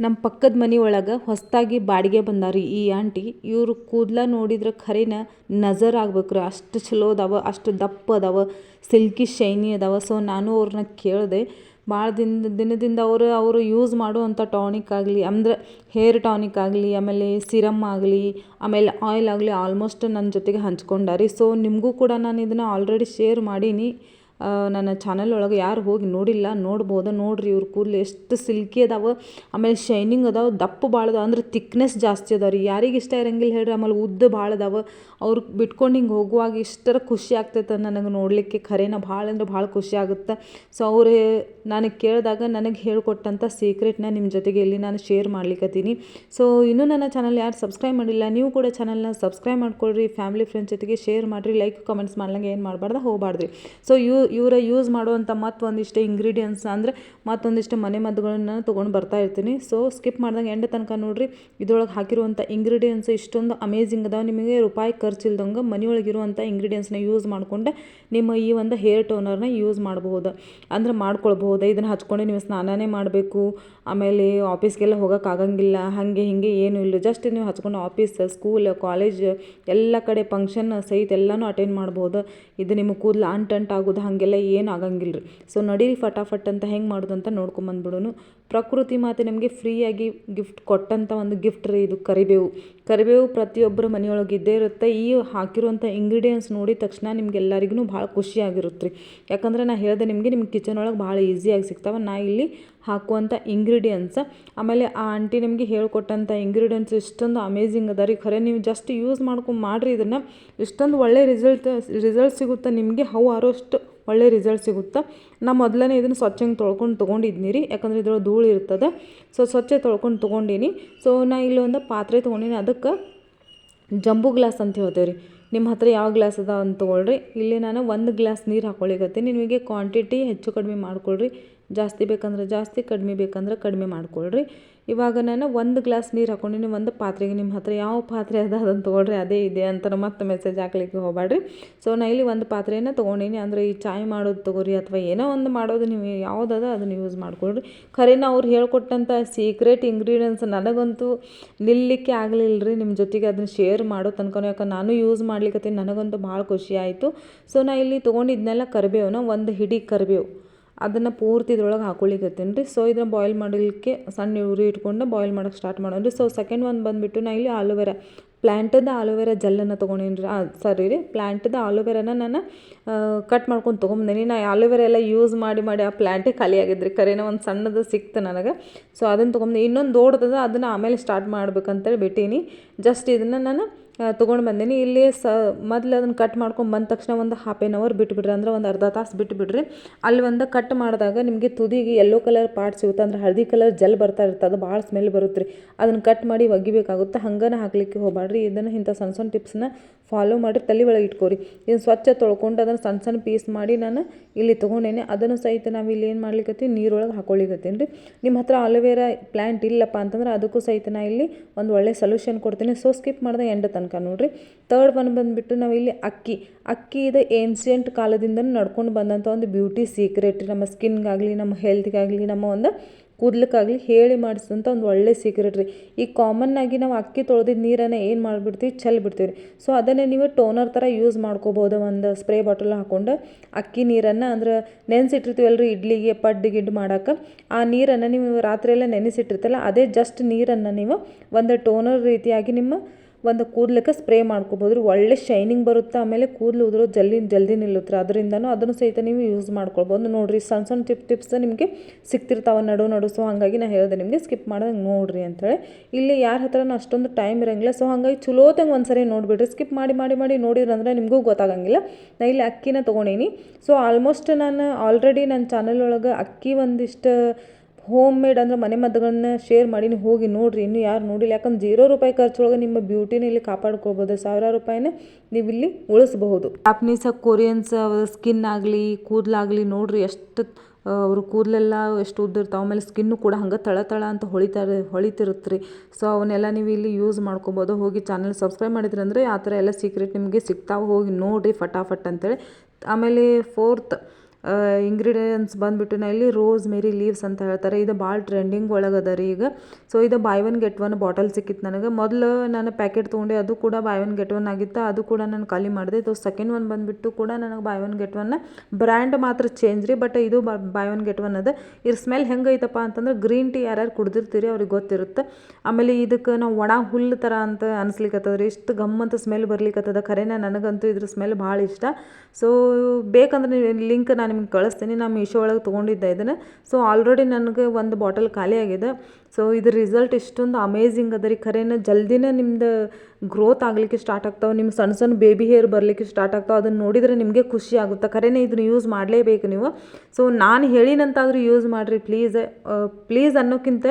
ನಮ್ಮ ಪಕ್ಕದ ಮನೆ ಒಳಗೆ ಹೊಸದಾಗಿ ಬಾಡಿಗೆ ಬಂದಾರಿ ಈ ಆಂಟಿ. ಇವರು ಕೂದಲ ನೋಡಿದ್ರೆ ಖರೇನ ನಜರ್ ಆಗ್ಬೇಕು ರೀ ಅಷ್ಟು ಚಲೋ ಅದಾವ, ಅಷ್ಟು ದಪ್ಪ ಅದಾವ, ಸಿಲ್ಕಿ ಶೈನಿ ಅದಾವ. ಸೊ, ನಾನು ಅವ್ರನ್ನ ಕೇಳಿದೆ, ಭಾಳ ದಿನ ದಿನದಿಂದ ಅವರು ಅವರು ಯೂಸ್ ಮಾಡುವಂಥ ಟಾನಿಕ್ ಆಗಲಿ, ಅಂದ್ರೆ ಹೇರ್ ಟಾನಿಕ್ ಆಗಲಿ, ಆಮೇಲೆ ಸಿರಮ್ ಆಗಲಿ, ಆಮೇಲೆ ಆಯಿಲ್ ಆಗಲಿ, ಆಲ್ಮೋಸ್ಟ್ ನನ್ನ ಜೊತೆಗೆ ಹಂಚ್ಕೊಂಡಾರಿ ಸೊ, ನಿಮಗೂ ಕೂಡ ನಾನು ಇದನ್ನು ಆಲ್ರೆಡಿ ಶೇರ್ ಮಾಡೀನಿ. ನನ್ನ ಚಾನಲ್ ಒಳಗೆ ಯಾರು ಹೋಗಿ ನೋಡಿಲ್ಲ, ನೋಡ್ಬೋದು, ನೋಡ್ರಿ ಇವ್ರ ಕೂದಲು ಎಷ್ಟು ಸಿಲ್ಕಿ ಅದಾವ, ಆಮೇಲೆ ಶೈನಿಂಗ್ ಅದಾವ, ದಪ್ಪ ಭಾಳ ಅಂದ್ರೆ ತಿಕ್ನೆಸ್ ಜಾಸ್ತಿ ಅದಾವ ರೀ. ಯಾರಿಗೆ ಇಷ್ಟ ಇರಂಗಿಲ್ಲ ಹೇಳ್ರಿ, ಆಮೇಲೆ ಉದ್ದ ಭಾಳ ಅದಾವ. ಅವ್ರು ಬಿಟ್ಕೊಂಡು ಹಿಂಗೆ ಹೋಗುವಾಗ ಇಷ್ಟರ ಖುಷಿ ಆಗ್ತೈತೆ ನನಗೆ ನೋಡಲಿಕ್ಕೆ. ಖರೇನ ಭಾಳ ಅಂದ್ರೆ ಭಾಳ ಖುಷಿ ಆಗುತ್ತೆ. ಸೊ ಅವ್ರು ನನಗೆ ಕೇಳಿದಾಗ ನನಗೆ ಹೇಳ್ಕೊಟ್ಟಂಥ ಸೀಕ್ರೆಟ್ನ ನಿಮ್ಮ ಜೊತೆಗೆ ಇಲ್ಲಿ ನಾನು ಶೇರ್ ಮಾಡ್ಲಿಕ್ಕತ್ತೀನಿ ಸೊ ಇನ್ನೂ ನನ್ನ ಚಾನಲ್ ಯಾರು ಸಬ್ಸ್ಕ್ರೈಬ್ ಮಾಡಿಲ್ಲ, ನೀವು ಕೂಡ ಚಾನಲ್ನ ಸಬ್ಸ್ಕ್ರೈಬ್ ಮಾಡ್ಕೊಳ್ರಿ. ಫ್ಯಾಮಿಲಿ ಫ್ರೆಂಡ್ಸ್ ಜೊತೆಗೆ ಶೇರ್ ಮಾಡಿರಿ. ಲೈಕ್ ಕಮೆಂಟ್ಸ್ ಮಾಡ್ಲಂಗೆ ಏನು ಮಾಡಬಾರ್ದು, ಹೋಗಬಾರ್ದ್ರಿ. ಸೊ ಇವ್ ಇವರ ಯೂಸ್ ಮಾಡುವಂಥ ಮತ್ತೊಂದಿಷ್ಟು ಇಂಗ್ರೀಡಿಯೆಂಟ್ಸ್ ಅಂದರೆ ಮತ್ತೊಂದಿಷ್ಟು ಮನೆ ಮದ್ದುಗಳನ್ನ ತೊಗೊಂಡು ಬರ್ತಾ ಇರ್ತೀನಿ. ಸೊ ಸ್ಕಿಪ್ ಮಾಡ್ದಂಗೆ ಎಂಡ್ ತನಕ ನೋಡಿರಿ, ಇದ್ರೊಳಗೆ ಹಾಕಿರುವಂಥ ಇಂಗ್ರೀಡಿಯೆಂಟ್ಸ್ ಇಷ್ಟೊಂದು ಅಮೇಝಿಂಗ್ ಅದಾವೆ. ನಿಮಗೆ ರೂಪಾಯಿ ಖರ್ಚಿಲ್ದಂಗೆ ಮನೆಯೊಳಗಿರುವಂಥ ಇಂಗ್ರೀಡಿಯೆಂಟ್ಸ್ನ ಯೂಸ್ ಮಾಡಿಕೊಂಡು ನಿಮ್ಮ ಈ ಒಂದು ಹೇರ್ ಟೋನರ್ನ ಯೂಸ್ ಮಾಡಬಹುದು. ಅಂದ್ರೆ ಮಾಡ್ಕೊಳ್ಬಹುದು. ಇದನ್ನು ಹಚ್ಕೊಂಡೆ ನೀವು ಸ್ನಾನನೇ ಮಾಡಬೇಕು. ಆಮೇಲೆ ಆಫೀಸ್ಗೆಲ್ಲ ಹೋಗೋಕ್ಕಾಗಂಗಿಲ್ಲ ಹಾಗೆ ಹೀಗೆ ಏನೂ ಇಲ್ಲ. ಜಸ್ಟ್ ನೀವು ಹಚ್ಕೊಂಡು ಆಫೀಸ್ ಸ್ಕೂಲ್ ಕಾಲೇಜ್ ಎಲ್ಲ ಕಡೆ ಫಂಕ್ಷನ್ ಸಹಿತ ಎಲ್ಲನೂ ಅಟೆಂಡ್ ಮಾಡ್ಬೋದು ಇದು ನಿಮ್ಮ ಕೂದಲು ಅಂಟಂಟ್ ಆಗೋದು ಹಾಗೆಲ್ಲ ಏನು ಆಗಂಗಿಲ್ಲ ರೀ ಸೊ ನಡೀರಿ ಫಟಾಫಟ್ ಅಂತ ಹೆಂಗೆ ಮಾಡೋದು ಅಂತ ನೋಡ್ಕೊಂಬಂದ್ಬಿಡೋನು. ಪ್ರಕೃತಿ ಮಾತೆ ನಮಗೆ ಫ್ರೀಯಾಗಿ ಗಿಫ್ಟ್ ಕೊಟ್ಟಂಥ ಒಂದು ಗಿಫ್ಟ್ ರೀ ಇದು ಕರಿಬೇವು. ಕರಿಬೇವು ಪ್ರತಿಯೊಬ್ಬರ ಮನೆಯೊಳಗೆ ಇದ್ದೇ ಇರುತ್ತೆ. ಈ ಹಾಕಿರುವಂಥ ಇಂಗ್ರೀಡಿಯೆಂಟ್ಸ್ ನೋಡಿದ ತಕ್ಷಣ ನಿಮ್ಗೆಲ್ಲರಿಗೂ ಭಾಳ ಖುಷಿಯಾಗಿರುತ್ತೆ ರೀ. ಯಾಕಂದ್ರೆ ನಾನು ಹೇಳಿದೆ ನಿಮಗೆ ನಿಮ್ಮ ಕಿಚನ್ ಒಳಗೆ ಭಾಳ ಈಸಿಯಾಗಿ ಸಿಗ್ತಾವೆ. ನಾ ಇಲ್ಲಿ ಹಾಕುವಂಥ ಇಂಗ್ರೀಡಿಯೆಂಟ್ಸ್ ಆಮೇಲೆ ಆ ಆಂಟಿ ನಿಮಗೆ ಹೇಳ್ಕೊಟ್ಟಂಥ ಇಂಗ್ರೀಡಿಯೆಂಟ್ಸ್ ಇಷ್ಟೊಂದು ಅಮೇಝಿಂಗ್ ಅದ ರೀ. ಖರೆ ನೀವು ಜಸ್ಟ್ ಯೂಸ್ ಮಾಡ್ಕೊಂಡು ಮಾಡಿರಿ ಇದನ್ನು. ಇಷ್ಟೊಂದು ಒಳ್ಳೆ ರಿಸಲ್ಟ್ ರಿಸಲ್ಟ್ ಸಿಗುತ್ತೆ ನಿಮಗೆ. ಹೌ ಆರೋಷ್ಟು ಒಳ್ಳೆ ರಿಸಲ್ಟ್ ಸಿಗುತ್ತೆ. ನಾ ಮೊದಲನೇ ಇದನ್ನು ಸ್ವಚ್ಛಂಗೆ ತೊಳ್ಕೊಂಡು ತೊಗೊಂಡಿದ್ನಿ ರೀ. ಯಾಕಂದ್ರೆ ಇದ್ರೊಳಗೆ ಧೂಳು ಇರ್ತದೆ ಸೊ ಸ್ವಚ್ಛ ತೊಳ್ಕೊಂಡು ತೊಗೊಂಡೀನಿ. ಸೊ ನಾ ಇಲ್ಲಿ ಒಂದು ಪಾತ್ರೆ ತೊಗೊಂಡಿನಿ. ಅದಕ್ಕೆ ಜಂಬು ಗ್ಲಾಸ್ ಅಂತ ಹೇಳ್ತೇವೆ ರೀ ನಿಮ್ಮ ಹತ್ರ ಯಾವ ಗ್ಲಾಸ್ ಅದ ಅಂತ ತೊಗೊಳ್ರಿ. ಇಲ್ಲಿ ನಾನು ಒಂದು ಗ್ಲಾಸ್ ನೀರು ಹಾಕ್ಕೊಳಿಗತ್ತೆ ನಿಮಗೆ ಕ್ವಾಂಟಿಟಿ ಹೆಚ್ಚು ಕಡಿಮೆ ಮಾಡ್ಕೊಳ್ರಿ. ಜಾಸ್ತಿ ಬೇಕಂದ್ರೆ ಜಾಸ್ತಿ, ಕಡಿಮೆ ಬೇಕಂದ್ರೆ ಕಡಿಮೆ ಮಾಡ್ಕೊಳ್ರಿ. ಇವಾಗ ನಾನು ಒಂದು ಗ್ಲಾಸ್ ನೀರು ಹಾಕೊಂಡಿನಿ, ಒಂದು ಪಾತ್ರೆಗೆ. ನಿಮ್ಮ ಹತ್ರ ಯಾವ ಪಾತ್ರೆ ಅದ ಅದನ್ನು ತೊಗೊಳ್ರಿ, ಅದೇ ಇದೆ ಅಂತ ಮತ್ತೆ ಮೆಸೇಜ್ ಹಾಕ್ಲಿಕ್ಕೆ ಹೋಗಬೇಡ್ರಿ ಸೊ ನಾ ಇಲ್ಲಿ ಒಂದು ಪಾತ್ರೆನ ತೊಗೊಂಡಿನಿ. ಅಂದರೆ ಈ ಚಾಯ್ ಮಾಡೋದು ತೊಗೊರಿ ಅಥವಾ ಏನೋ ಒಂದು ಮಾಡೋದು, ನೀವು ಯಾವುದದ ಅದನ್ನು ಯೂಸ್ ಮಾಡ್ಕೊಳ್ರಿ. ಖರೇನ ಅವ್ರು ಹೇಳ್ಕೊಟ್ಟಂಥ ಸೀಕ್ರೆಟ್ ಇಂಗ್ರೀಡಿಯೆಂಟ್ಸ್ ನನಗಂತೂ ನಿಲ್ಲಿಕ್ಕೆ ಆಗಲಿಲ್ಲ ರೀ ನಿಮ್ಮ ಜೊತೆಗೆ ಅದನ್ನು ಶೇರ್ ಮಾಡೋ ತನಕ ಯಾಕೆ, ನಾನು ಯೂಸ್ ಮಾಡ್ಲಿಕ್ಕೆ ನನಗಂತೂ ಭಾಳ ಖುಷಿ ಆಯಿತು. ಸೊ ನಾ ಇಲ್ಲಿ ತೊಗೊಂಡಿದ್ನೆಲ್ಲ ಕರಿಬೇವನ, ಒಂದು ಹಿಡಿ ಕರಿಬೇವು. ಅದನ್ನು ಪೂರ್ತಿ ಇದ್ರೊಳಗೆ ಹಾಕೊಳ್ಳಿಕತ್ತೀನಿ ರೀ ಸೊ ಇದನ್ನ ಬಾಯ್ಲ್ ಮಾಡಲಿಕ್ಕೆ ಸಣ್ಣ ಉರಿ ಇಟ್ಕೊಂಡು ಬಾಯ್ಲ್ ಮಾಡೋಕ್ಕೆ ಸ್ಟಾರ್ಟ್ ಮಾಡೋಣ ರೀ ಸೊ ಸೆಕೆಂಡ್ ಒಂದು ಬಂದುಬಿಟ್ಟು ನಾ ಇಲ್ಲಿ ಆಲೋವೆರಾ ಪ್ಲ್ಯಾಂಟದ ಆಲೋವೆರಾ ಜೆಲ್ಲನ್ನು ತೊಗೊಂಡೀನಿ ರೀ ಸರಿ ರೀ ಪ್ಲ್ಯಾಂಟದ ಆಲೋವೆರಾನ ನಾನು ಕಟ್ ಮಾಡ್ಕೊಂಡು ತೊಗೊಂಬಂದೀನಿ. ನಾ ಆಲೋವೆರಾ ಎಲ್ಲ ಯೂಸ್ ಮಾಡಿ ಮಾಡಿ ಆ ಪ್ಲ್ಯಾಂಟೇ ಖಾಲಿ ಆಗಿದ್ರಿ. ಕರೇನೋ ಒಂದು ಸಣ್ಣದು ಸಿಕ್ತು ನನಗೆ. ಸೊ ಅದನ್ನು ತೊಗೊಂಡು ಇನ್ನೊಂದು ದೊಡ್ಡದ ಅದನ್ನು ಆಮೇಲೆ ಸ್ಟಾರ್ಟ್ ಮಾಡ್ಬೇಕಂತೇಳಿ ಬಿಟ್ಟೀನಿ. ಜಸ್ಟ್ ಇದನ್ನು ನಾನು ತೊಗೊಂಡು ಬಂದೀನಿ. ಇಲ್ಲಿ ಸ, ಮೊದಲು ಅದನ್ನು ಕಟ್ ಮಾಡ್ಕೊಂಡು ಬಂದ ತಕ್ಷಣ ಒಂದು ಹಾಫ್ ಆನ್ ಅವರ್ ಬಿಟ್ಬಿಡ್ರಿ. ಅಂದ್ರೆ ಒಂದು ಅರ್ಧ ತಾಸು ಬಿಟ್ಬಿಡ್ರಿ. ಅಲ್ಲಿ ಒಂದು ಕಟ್ ಮಾಡಿದಾಗ ನಿಮಗೆ ತುದಿಗೆ ಯೆಲ್ಲೋ ಕಲರ್ ಪಾರ್ಟ್ ಸಿಗುತ್ತೆ. ಅಂದ್ರೆ ಹಳದಿ ಕಲರ್ ಜೆಲ್ ಬರ್ತಾ ಇರುತ್ತೆ. ಅದು ಭಾಳ ಸ್ಮೆಲ್ ಬರುತ್ತೆ ರೀ ಅದನ್ನು ಕಟ್ ಮಾಡಿ ಒಗಿಬೇಕಾಗುತ್ತೆ. ಹಂಗನ ಹಾಕ್ಲಿಕ್ಕೆ ಹೋಗಬೇಡ್ರಿ ಇದನ್ನು ಇಂಥ ಸಣ್ಣ ಸಣ್ಣ ಟಿಪ್ಸ್ನ ಫಾಲೋ ಮಾಡಿ ತಲೆ ಒಳಗೆ ಇಟ್ಕೋರಿ. ಇದನ್ನು ಸ್ವಚ್ಛ ತೊಳ್ಕೊಂಡು ಅದನ್ನು ಸಣ್ಣ ಸಣ್ಣ ಪೀಸ್ ಮಾಡಿ ನಾನು ಇಲ್ಲಿ ತೊಗೊಂಡೇನೆ. ಅದನ್ನು ಸಹಿತ ನಾವು ಇಲ್ಲಿ ಏನು ಮಾಡ್ಲಿಕ್ಕತ್ತೀವಿ ನೀರೊಳಗೆ ಹಾಕೊಳ್ಳಿಕತ್ತೀನಿ ರೀ ನಿಮ್ಮ ಹತ್ರ ಅಲೋವೆರಾ ಪ್ಲ್ಯಾಂಟ್ ಇಲ್ಲಪ್ಪ ಅಂತಂದ್ರೆ ಅದಕ್ಕೂ ಸಹಿತ ನಾ ಇಲ್ಲಿ ಒಂದು ಒಳ್ಳೆ ಸೊಲ್ಯೂಷನ್ ಕೊಡ್ತೀನಿ. ಸೊ ಸ್ಕಿಪ್ ಮಾಡಿದೆ ಎಂಡ್ ತನಕ. ನೋಡಿರಿ. ತರ್ಡ್ ಒನ್ ಬಂದುಬಿಟ್ಟು ನಾವು ಇಲ್ಲಿ ಅಕ್ಕಿ. ಅಕ್ಕಿ ಇದು ಏನ್ಸಿಯಂಟ್ ಕಾಲದಿಂದ ನಡ್ಕೊಂಡು ಬಂದಂಥ ಒಂದು ಬ್ಯೂಟಿ ಸೀಕ್ರೆಟ್ ನಮ್ಮ ಸ್ಕಿನ್ಗಾಗಲಿ ನಮ್ಮ ಹೆಲ್ತ್ಗಾಗಲಿ ನಮ್ಮ ಒಂದು ಕೂದಲಕ್ಕಾಗಲಿ ಹೇಳಿ ಮಾಡಿಸಿದಂಥ ಒಂದು ಒಳ್ಳೆ ಸೀಕ್ರೆಟ್ ರೀ. ಈ ಕಾಮನ್ ಆಗಿ ನಾವು ಅಕ್ಕಿ ತೊಳೆದಿದ್ದ ನೀರನ್ನು ಏನು ಮಾಡಿಬಿಡ್ತೀವಿ? ಚೆಲ್ಲಿ ಬಿಡ್ತೀವಿ ರೀ ಸೊ ಅದನ್ನೇ ನೀವು ಟೋನರ್ ಥರ ಯೂಸ್ ಮಾಡ್ಕೋಬೋದು. ಒಂದು ಸ್ಪ್ರೇ ಬಾಟಲ್ ಹಾಕ್ಕೊಂಡು ಅಕ್ಕಿ ನೀರನ್ನು ಅಂದ್ರೆ ನೆನೆಸಿಟ್ಟಿರ್ತೀವಲ್ಲ ರೀ ಇಡ್ಲಿಗೆ, ಪಡ್ಡು ಗಿಡ್ಡು ಮಾಡೋಕೆ. ಆ ನೀರನ್ನು ನೀವು ರಾತ್ರಿಯೆಲ್ಲ ನೆನೆಸಿಟ್ಟಿರ್ತಲ್ಲ, ಅದೇ ಜಸ್ಟ್ ನೀರನ್ನು ನೀವು ಒಂದು ಟೋನರ್ ರೀತಿಯಾಗಿ ನಿಮ್ಮ ಒಂದು ಕೂದಲಕ್ಕೆ ಸ್ಪ್ರೇ ಮಾಡ್ಕೋಬೋದು ಒಳ್ಳೆ ಶೈನಿಂಗ್ ಬರುತ್ತೆ, ಆಮೇಲೆ ಕೂದಲು ಉದುರೋ ಜಲ್ದಿ ಜಲ್ದಿ ನಿಲ್ಲುತ್ತೆ. ಅದರಿಂದನೂ ಅದನ್ನು ಸಹಿತ ನೀವು ಯೂಸ್ ಮಾಡ್ಕೊಳ್ಬೋದು. ನೋಡಿರಿ ಸಣ್ಣ ಸಣ್ಣ ಟಿಪ್ ಟಿಪ್ಸ್ ನಿಮಗೆ ಸಿಗ್ತಿರ್ತಾವೆ ನಡು ನಡು. ಸೊ ಹಾಗಾಗಿ ನಾನು ಹೇಳಿದೆ ನಿಮಗೆ ಸ್ಕಿಪ್ ಮಾಡ್ದಂಗೆ ನೋಡಿರಿ ಅಂತೇಳಿ ಇಲ್ಲಿ ಯಾರ ಹತ್ರನೂ ಅಷ್ಟೊಂದು ಟೈಮ್ ಇರೋಂಗಿಲ್ಲ. ಸೊ ಹಾಗಾಗಿ ಚಲೋತಂಗೆ ಒಂದು ಸರಿ ನೋಡಿಬಿಡ್ರಿ. ಸ್ಕಿಪ್ ಮಾಡಿ ಮಾಡಿ ಮಾಡಿ ನೋಡಿದ್ರಂದ್ರೆ ನಿಮಗೂ ಗೊತ್ತಾಗಂಗಿಲ್ಲ. ನಾ ಇಲ್ಲಿ ಅಕ್ಕಿನ ತೊಗೊಂಡೀನಿ. ಸೊ ಆಲ್ಮೋಸ್ಟ್ ನಾನು ಆಲ್ರೆಡಿ ನನ್ನ ಚಾನಲ್ ಒಳಗೆ ಅಕ್ಕಿ ಒಂದಿಷ್ಟು ಹೋಮ್ ಮೇಡ್ ಅಂದ್ರೆ ಮನೆ ಮದ್ದುಗಳನ್ನ ಶೇರ್ ಮಾಡೀನಿ, ಹೋಗಿ ನೋಡಿರಿ, ಇನ್ನೂ ಯಾರು ನೋಡಿಲ್ಲ. ಯಾಕಂದ್ರೆ ಜೀರೋ ರೂಪಾಯಿ ಖರ್ಚೊಳಗೆ ನಿಮ್ಮ ಬ್ಯೂಟಿನ ಇಲ್ಲಿ ಕಾಪಾಡ್ಕೊಬೋದು. ಸಾವಿರಾರು ರೂಪಾಯಿನ ನೀವು ಇಲ್ಲಿ ಉಳಿಸ್ಬಹುದು. ಜಾಪ್ನೀಸ್ ಕೊರಿಯನ್ಸ್ ಸ್ಕಿನ್ ಆಗಲಿ ಕೂದಲಾಗಲಿ ನೋಡಿರಿ, ಎಷ್ಟು ಅವರು ಕೂದಲೆಲ್ಲ ಎಷ್ಟು ಉದ್ದ ಇರ್ತಾವೆ ಆಮೇಲೆ ಸ್ಕಿನ್ನು ಕೂಡ ಹಂಗೆ ತಳ ತಳ ಅಂತ ಹೊಳಿತಾರೆ ಹೊಳಿತಿರುತ್ತೆ ರೀ ಸೊ ಅವನ್ನೆಲ್ಲ ನೀವು ಇಲ್ಲಿ ಯೂಸ್ ಮಾಡ್ಕೊಬೋದು. ಹೋಗಿ ಚಾನಲ್ ಸಬ್ಸ್ಕ್ರೈಬ್ ಮಾಡಿದ್ರಿ ಅಂದರೆ ಆ ಥರ ಎಲ್ಲ ಸೀಕ್ರೆಟ್ ನಿಮಗೆ ಸಿಗ್ತಾವೆ. ಹೋಗಿ ನೋಡಿರಿ, ಫಟಾಫಟ್ ಅಂತೇಳಿ. ಆಮೇಲೆ ಫೋರ್ತ್ ಇಂಗ್ರೀಡಿಯೆಂಟ್ಸ್ ಬಂದುಬಿಟ್ಟು ನಾ ಇಲ್ಲಿ ರೋಸ್ ಮೇರಿ ಲೀವ್ಸ್ ಅಂತ ಹೇಳ್ತಾರೆ. ಇದು ಭಾಳ ಟ್ರೆಂಡಿಂಗ್ ಒಳಗೆ ಅದ ರೀ ಈಗ. ಸೊ ಇದು buy one get one bottle ಸಿಕ್ಕಿತ್ತು ನನಗೆ. ಮೊದಲು ನಾನು ಪ್ಯಾಕೆಟ್ ತೊಗೊಂಡೆ, ಅದು ಕೂಡ ಬೈ ಒನ್ ಗೆಟ್ ಒನ್ ಆಗಿತ್ತು. ಅದು ಕೂಡ ನಾನು ಖಾಲಿ ಮಾಡಿದೆ. ಇದು ಸೆಕೆಂಡ್ ಒನ್ ಬಂದುಬಿಟ್ಟು ಕೂಡ ನನಗೆ buy one get one brand ಮಾತ್ರ ಚೇಂಜ್ ರೀ. ಬಟ್ ಇದು ಬೈ ಒನ್ ಗೆಟ್ ಒನ್ ಅದ. ಇದ್ರ ಸ್ಮೆಲ್ ಹೆಂಗೈತಪ್ಪ ಅಂತಂದ್ರೆ ಗ್ರೀನ್ ಟೀ ಯಾರ್ಯಾರು ಕುಡ್ದಿರ್ತೀರಿ ಅವ್ರಿಗೆ ಗೊತ್ತಿರುತ್ತೆ. ಆಮೇಲೆ ಇದಕ್ಕೆ ನಾವು ಒಣ ಹುಲ್ಲು ಥರ ಅಂತ ಅನಿಸ್ಲಿಕ್ಕತ್ತದ ರೀ. ಇಷ್ಟು ಗಮ್ ಅಂತ ಸ್ಮೆಲ್ ಬರ್ಲಿಕ್ಕತ್ತದ ಖರೇನ ನನಗಂತೂ ಇದ್ರ ಸ್ಮೆಲ್ ಭಾಳ ಇಷ್ಟ. ಸೊ ಬೇಕಂದ್ರೆ ಲಿಂಕ್ ನಾನು ನಿಮ್ಗೆ ಕಳಿಸ್ತೀನಿ. ನಾನು ಮೀಶೋ ಒಳಗೆ ತೊಗೊಂಡಿದ್ದೆ ಇದನ್ನು. ಸೊ ಆಲ್ರೆಡಿ ನನಗೆ ಒಂದು ಬಾಟಲ್ ಖಾಲಿ ಆಗಿದೆ. ಸೊ ಇದ್ರ ರಿಸಲ್ಟ್ ಇಷ್ಟೊಂದು ಅಮೇಝಿಂಗ್ ಅದ ರೀ. ಖರೇನ ಜಲ್ದಿನೇ ನಿಮ್ದು ಗ್ರೋತ್ ಆಗಲಿಕ್ಕೆ ಸ್ಟಾರ್ಟ್ ಆಗ್ತಾವೆ ನಿಮ್ಮ ಸಣ್ಣ ಸಣ್ಣ ಬೇಬಿ ಹೇರ್ ಬರಲಿಕ್ಕೆ ಸ್ಟಾರ್ಟ್ ಆಗ್ತಾವೆ ಅದನ್ನು ನೋಡಿದರೆ ನಿಮಗೆ ಖುಷಿ ಆಗುತ್ತೆ. ಖರೇನೆ ಇದನ್ನು ಯೂಸ್ ಮಾಡಲೇಬೇಕು ನೀವು. ಸೊ ನಾನು ಹೇಳಿನಂತಾದರೂ ಯೂಸ್ ಮಾಡಿರಿ ಪ್ಲೀಸ್ ಪ್ಲೀಸ್ ಅನ್ನೋಕ್ಕಿಂತ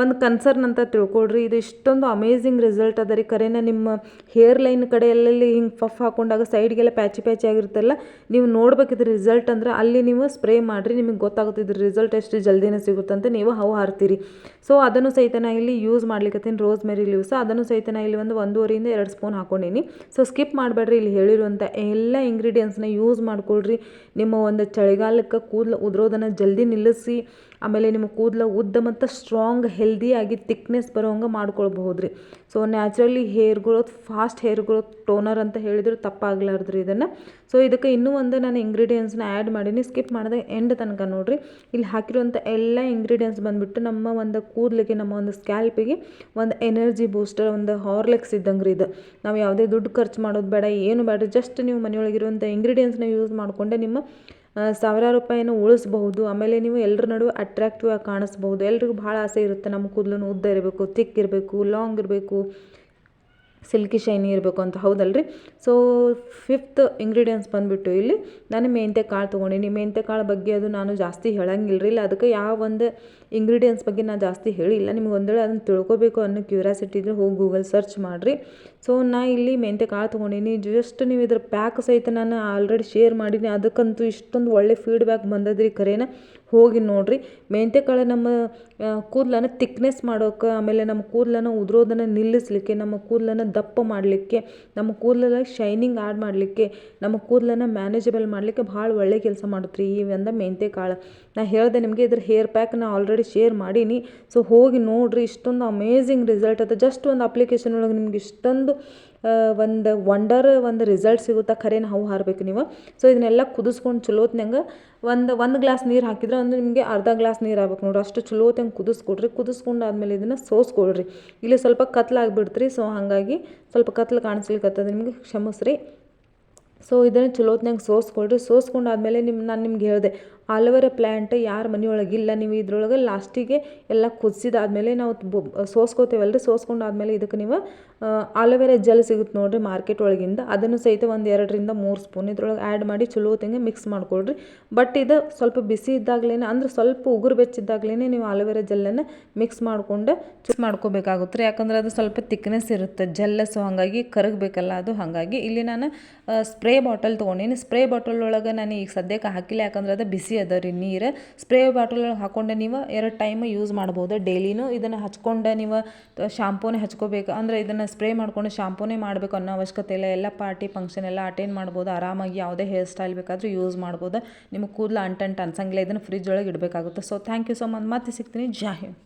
ಒಂದು ಕನ್ಸರ್ನ್ ಅಂತ ತಿಳ್ಕೊಳ್ರಿ. ಇದು ಇಷ್ಟೊಂದು ಅಮೇಝಿಂಗ್ ರಿಸಲ್ಟ್ ಅದ ರೀ. ಕರೆನ ನಿಮ್ಮ ಹೇರ್ ಲೈನ್ ಕಡೆ ಎಲ್ಲೆಲ್ಲಿ ಹಿಂಗೆ ಪಫ್ ಹಾಕೊಂಡಾಗ ಸೈಡ್ಗೆಲ್ಲ ಪ್ಯಾಚಿ ಪ್ಯಾಚಿ ಆಗಿರುತ್ತಲ್ಲ, ನೀವು ನೋಡ್ಬೇಕಿದ್ರೆ ರಿಸಲ್ಟ್ ಅಂದ್ರೆ ಅಲ್ಲಿ ನೀವು ಸ್ಪ್ರೇ ಮಾಡಿರಿ, ನಿಮಗೆ ಗೊತ್ತಾಗುತ್ತೆ ಇದ್ರ ರಿಸಲ್ಟ್ ಎಷ್ಟು ಜಲ್ದಿನೇ ಸಿಗುತ್ತಂತೆ ನೀವು ಹೌ ಹಾರ್ತೀರಿ. ಸೊ ಅದನ್ನು ಸಹಿತ ನಾ ಇಲ್ಲಿ ಯೂಸ್ ಮಾಡ್ಲಿಕ್ಕತ್ತೀನಿ ರೋಸ್ ಮೇರಿ ಲೀವ್ಸ್ ಅದನ್ನು ಸಹಿತ ನಾ ಇಲ್ಲಿ ಒಂದು ಒಂದೂವರೆಯಿಂದ ಎರಡು ಸ್ಪೂನ್ ಹಾಕ್ಕೊಂಡೀನಿ ಸೊ ಸ್ಕಿಪ್ ಮಾಡಬೇಡ್ರಿ, ಇಲ್ಲಿ ಹೇಳಿರುವಂಥ ಎಲ್ಲ ಇಂಗ್ರೀಡಿಯೆಂಟ್ಸ್ನ ಯೂಸ್ ಮಾಡ್ಕೊಳ್ರಿ. ನಿಮ್ಮ ಒಂದು ಚಳಿಗಾಲಕ್ಕೆ ಕೂದಲು ಉದುರೋದನ್ನು ಜಲ್ದಿ ನಿಲ್ಲಿಸಿ. ಆಮೇಲೆ ನಿಮ್ಮ ಕೂದಲು ಉದ್ದ ಮತ್ತು ಸ್ಟ್ರಾಂಗ್ ಹೆಲ್ದಿಯಾಗಿ ತಿಕ್ನೆಸ್ ಬರೋಂಗೆ ಮಾಡ್ಕೊಳ್ಬಹುದು ರೀ so naturally hair growth fast hair growth toner ಅಂತ ಹೇಳಿದ್ರು ತಪ್ಪಾಗ್ಲಾರ್ದು ರೀ ಇದನ್ನು. ಸೊ ಇದಕ್ಕೆ ಇನ್ನೂ ಒಂದು ನಾನು ಇಂಗ್ರೀಡಿಯೆಂಟ್ಸ್ನ ಆ್ಯಡ್ ಮಾಡೀನಿ. ಸ್ಕಿಪ್ ಮಾಡಿದೆ ಎಂಡ್ ತನಕ ನೋಡಿರಿ. ಇಲ್ಲಿ ಹಾಕಿರುವಂಥ ಎಲ್ಲ ಇಂಗ್ರೀಡಿಯೆಂಟ್ಸ್ ಬಂದುಬಿಟ್ಟು ನಮ್ಮ ಒಂದು ಕೂದಲಿಗೆ, ನಮ್ಮ ಒಂದು ಸ್ಕ್ಯಾಲ್ಪಿಗೆ ಒಂದು ಎನರ್ಜಿ ಬೂಸ್ಟರ್ ಒಂದು ಹಾರ್ಲೆಕ್ಸ್ ಇದ್ದಂಗೆ ರೀ ಇದು. ನಾವು ಯಾವುದೇ ದುಡ್ಡು ಖರ್ಚು ಮಾಡೋದು ಬೇಡ, ಏನು ಬೇಡ ಜಸ್ಟ್ ನೀವು ಮನೆಯೊಳಗಿರುವಂಥ ಇಂಗ್ರೀಡಿಯೆಂಟ್ಸ್ನ ಯೂಸ್ ಮಾಡಿಕೊಂಡೆ ನಿಮ್ಮ ಸಾವಿರಾರು ರೂಪಾಯಿನ ಉಳಿಸ್ಬಹುದು. ಆಮೇಲೆ ನೀವು ಎಲ್ಲರ ನಡುವೆ ಅಟ್ರಾಕ್ಟಿವ್ ಆಗಿ ಕಾಣಿಸ್ಬಹುದು. ಎಲ್ರಿಗೂ ಭಾಳ ಆಸೆ ಇರುತ್ತೆ. ನಮ್ಮ ಕೂದಲು ಉದ್ದ ಇರಬೇಕು ತಿಕ್ ಇರಬೇಕು ಲಾಂಗ್ ಇರಬೇಕು ಸಿಲ್ಕಿ ಶೈನಿ ಇರಬೇಕು ಅಂತ. ಹೌದಲ್ರಿ? ಸೊ ಫಿಫ್ತ್ ಇಂಗ್ರೀಡಿಯೆಂಟ್ಸ್ ಬಂದುಬಿಟ್ಟು ಇಲ್ಲಿ ನಾನು ಮೆಂತ್ಯ ಕಾಳು ತೊಗೊಂಡಿನಿ. ಮೆಂತ್ಯ ಕಾಳು ಬಗ್ಗೆ ಅದು ನಾನು ಜಾಸ್ತಿ ಹೇಳಂಗಿಲ್ಲ ರೀ ಇಲ್ಲ, ಅದಕ್ಕೆ ಯಾವ ಒಂದು ಇಂಗ್ರೀಡಿಯೆಂಟ್ಸ್ ಬಗ್ಗೆ ನಾನು ಜಾಸ್ತಿ ಹೇಳಿಲ್ಲ. ನಿಮ್ಗೆ ಒಂದು ವೇಳೆ ಅದನ್ನು ತಿಳ್ಕೊಬೇಕು ಅನ್ನೋ ಕ್ಯೂರಿಯಾಸಿಟಿ ಇದ್ದರೆ ಹೋಗಿ ಗೂಗಲ್ ಸರ್ಚ್ ಮಾಡಿರಿ. ಸೊ ನಾ ಇಲ್ಲಿ ಮೆಂತೆ ಕಾಳು ತೊಗೊಂಡಿನಿ. ಜಸ್ಟ್ ನೀವು ಇದ್ರ ಪ್ಯಾಕ್ ಸಹಿತ ನಾನು ಆಲ್ರೆಡಿ ಶೇರ್ ಮಾಡೀನಿ. ಅದಕ್ಕಂತೂ ಇಷ್ಟೊಂದು ಒಳ್ಳೆ ಫೀಡ್ಬ್ಯಾಕ್ ಬಂದದ್ರಿ ಖರೇನ ಹೋಗಿ ನೋಡಿರಿ. ಮೆಂತೆ ಕಾಳು ನಮ್ಮ ಕೂದಲನ್ನು ತಿಕ್ನೆಸ್ ಮಾಡೋಕೆ, ಆಮೇಲೆ ನಮ್ಮ ಕೂದಲನ್ನು ಉದುರೋದನ್ನು ನಿಲ್ಲಿಸಲಿಕ್ಕೆ, ನಮ್ಮ ಕೂದಲನ್ನು ದಪ್ಪ ಮಾಡಲಿಕ್ಕೆ, ನಮ್ಮ ಕೂದಲೆಲ್ಲ ಶೈನಿಂಗ್ ಆ್ಯಡ್ ಮಾಡಲಿಕ್ಕೆ, ನಮ್ಮ ಕೂದಲನ್ನು ಮ್ಯಾನೇಜಬಲ್ ಮಾಡಲಿಕ್ಕೆ ಭಾಳ ಒಳ್ಳೆ ಕೆಲಸ ಮಾಡುತ್ತೆ ಈ ಒಂದು ಮೆಂತ್ಯ ಕಾಳು. ನಾ ಹೇಳಿದೆ ನಿಮಗೆ ಇದ್ರ ಹೇರ್ ಪ್ಯಾಕ್ ನಾ ಆಲ್ರೆಡಿ ಶೇರ್ ಮಾಡೀನಿ. ಸೊ ಹೋಗಿ ನೋಡಿರಿ, ಇಷ್ಟೊಂದು ಅಮೇಝಿಂಗ್ ರಿಸಲ್ಟ್ ಅದ. ಜಸ್ಟ್ ಒಂದು ಅಪ್ಲಿಕೇಶನ್ ಒಳಗೆ ನಿಮ್ಗೆ ಇಷ್ಟೊಂದು ಒಂದು ವಂಡರ್ ಒಂದು ರಿಸಲ್ಟ್ ಸಿಗುತ್ತೆ? ಖರೇನ ಹೌ ಹಾರಬೇಕು ನೀವು. ಸೊ ಇದನ್ನೆಲ್ಲ ಕುದಿಸ್ಕೊಂಡು ಚಲೋತ್ನಂಗೆ ಒಂದು ಒಂದು ಗ್ಲಾಸ್ ನೀರು ಹಾಕಿದ್ರೆ ಒಂದು ನಿಮಗೆ ಅರ್ಧ ಗ್ಲಾಸ್ ನೀರು ಆಗ್ಬೇಕು ನೋಡ್ರಿ. ಅಷ್ಟು ಚಲೋತ್ತಂಗೆ ಕುದಿಸ್ಕೊಡ್ರಿ. ಕುದಿಸ್ಕೊಂಡು ಆದಮೇಲೆ ಇದನ್ನು ಸೋಸ್ಕೊಳ್ರಿ. ಇಲ್ಲಿ ಸ್ವಲ್ಪ ಕತ್ಲಾಗ್ಬಿಡ್ತ್ರಿ ಸೊ ಹಾಗಾಗಿ ಸ್ವಲ್ಪ ಕತ್ಲು ಕಾಣಿಸ್ಲಿಕ್ಕತ್ತದ ನಿಮಗೆ. ಕ್ಷಮಿಸ್ರಿ. ಸೊ ಇದನ್ನು ಚಲೋತ್ನಾಗ ಸೋಸ್ಕೊಳ್ರಿ. ಸೋಸ್ಕೊಂಡಾದ್ಮೇಲೆ ನಿಮ್ಮ ನಾನು ನಿಮ್ಗೆ ಹೇಳಿದೆ ಆಲೋವೆರಾ ಪ್ಲ್ಯಾಂಟ್ ಯಾರ ಮನೆಯೊಳಗಿಲ್ಲ ನೀವು ಇದ್ರೊಳಗೆ ಲಾಸ್ಟಿಗೆ ಎಲ್ಲ ಕುದಿಸಿದಾದ್ಮೇಲೆ ನಾವು ಸೋಸ್ಕೋತೇವಲ್ಲ ರೀ ಸೋಸ್ಕೊಂಡಾದ್ಮೇಲೆ ಇದಕ್ಕೆ ನೀವು ಆಲೋವೆರಾ ಜೆಲ್ ಸಿಗುತ್ತೆ ನೋಡಿರಿ ಮಾರ್ಕೆಟ್ ಒಳಗಿಂದ. ಅದನ್ನು ಸಹಿತ ಒಂದು ಎರಡರಿಂದ ಮೂರು ಸ್ಪೂನ್ ಇದ್ರೊಳಗೆ ಆ್ಯಡ್ ಮಾಡಿ ಚಲೋ ತಿಂಗೆ ಮಿಕ್ಸ್ ಮಾಡ್ಕೊಳ್ರಿ. ಬಟ್ ಇದು ಸ್ವಲ್ಪ ಬಿಸಿ ಇದ್ದಾಗಲೇ ಅಂದ್ರೆ ಸ್ವಲ್ಪ ಉಗುರು ಬೆಚ್ಚಿದ್ದಾಗಲೇ ನೀವು ಆಲೋವೆರಾ ಜೆಲ್ಲನ್ನು ಮಿಕ್ಸ್ ಮಾಡಿಕೊಂಡು ಚೂಸ್ ಮಾಡ್ಕೋಬೇಕಾಗುತ್ತೆ ರೀ ಯಾಕಂದ್ರೆ ಅದು ಸ್ವಲ್ಪ ತಿಕ್ನೆಸ್ ಇರುತ್ತೆ ಜೆಲ್ಲ ಸೊ ಹಾಗಾಗಿ ಕರಗಬೇಕಲ್ಲ, ಅದು ಹಾಗಾಗಿ. ಇಲ್ಲಿ ನಾನು ಸ್ಪ್ರೇ ಬಾಟಲ್ ತೊಗೊಂಡೀನಿ. ಸ್ಪ್ರೇ ಬಾಟಲ್ ಒಳಗೆ ನಾನು ಈಗ ಸದ್ಯಕ್ಕೆ ಹಾಕಿಲ್ಲ, ಯಾಕಂದ್ರೆ ಅದು ಬಿಸಿ ಅದ ರೀ ನೀರು. ಸ್ಪ್ರೇ ಬಾಟಲ್ ಹಾಕ್ಕೊಂಡು ನೀವು ಎರಡು ಟೈಮ್ ಯೂಸ್ ಮಾಡ್ಬೋದು ಡೈಲಿನೂ. ಇದನ್ನು ಹಚ್ಕೊಂಡು ನೀವು ಶಾಂಪೂನೇ ಹಚ್ಕೋಬೇಕು. ಅಂದರೆ ಇದನ್ನು ಸ್ಪ್ರೇ ಮಾಡ್ಕೊಂಡು ಶಾಂಪೂನೇ ಮಾಡಬೇಕು ಅನ್ನೋ ಅವಶ್ಯಕತೆ ಇಲ್ಲ. ಎಲ್ಲ ಪಾರ್ಟಿ ಫಂಕ್ಷನ್ ಎಲ್ಲ ಅಟೆಂಡ್ ಮಾಡ್ಬೋದು. ಆರಾಮಾಗಿ ಯಾವುದೇ ಹೇರ್ ಸ್ಟೈಲ್ ಬೇಕಾದರೂ ಯೂಸ್ ಮಾಡ್ಬೋದು. ನಿಮ್ಮ ಕೂದಲು ಅಂಟಂಟು ಅನ್ಸಂಗಿಲ್ಲ. ಇದನ್ನು ಫ್ರಿಜ್ ಒಳಗೆ ಇಡಬೇಕಾಗುತ್ತೆ. So thank you so much ಮತ್ತೆ ಸಿಗ್ತೀನಿ. ಜೈ ಹಿಂದ್.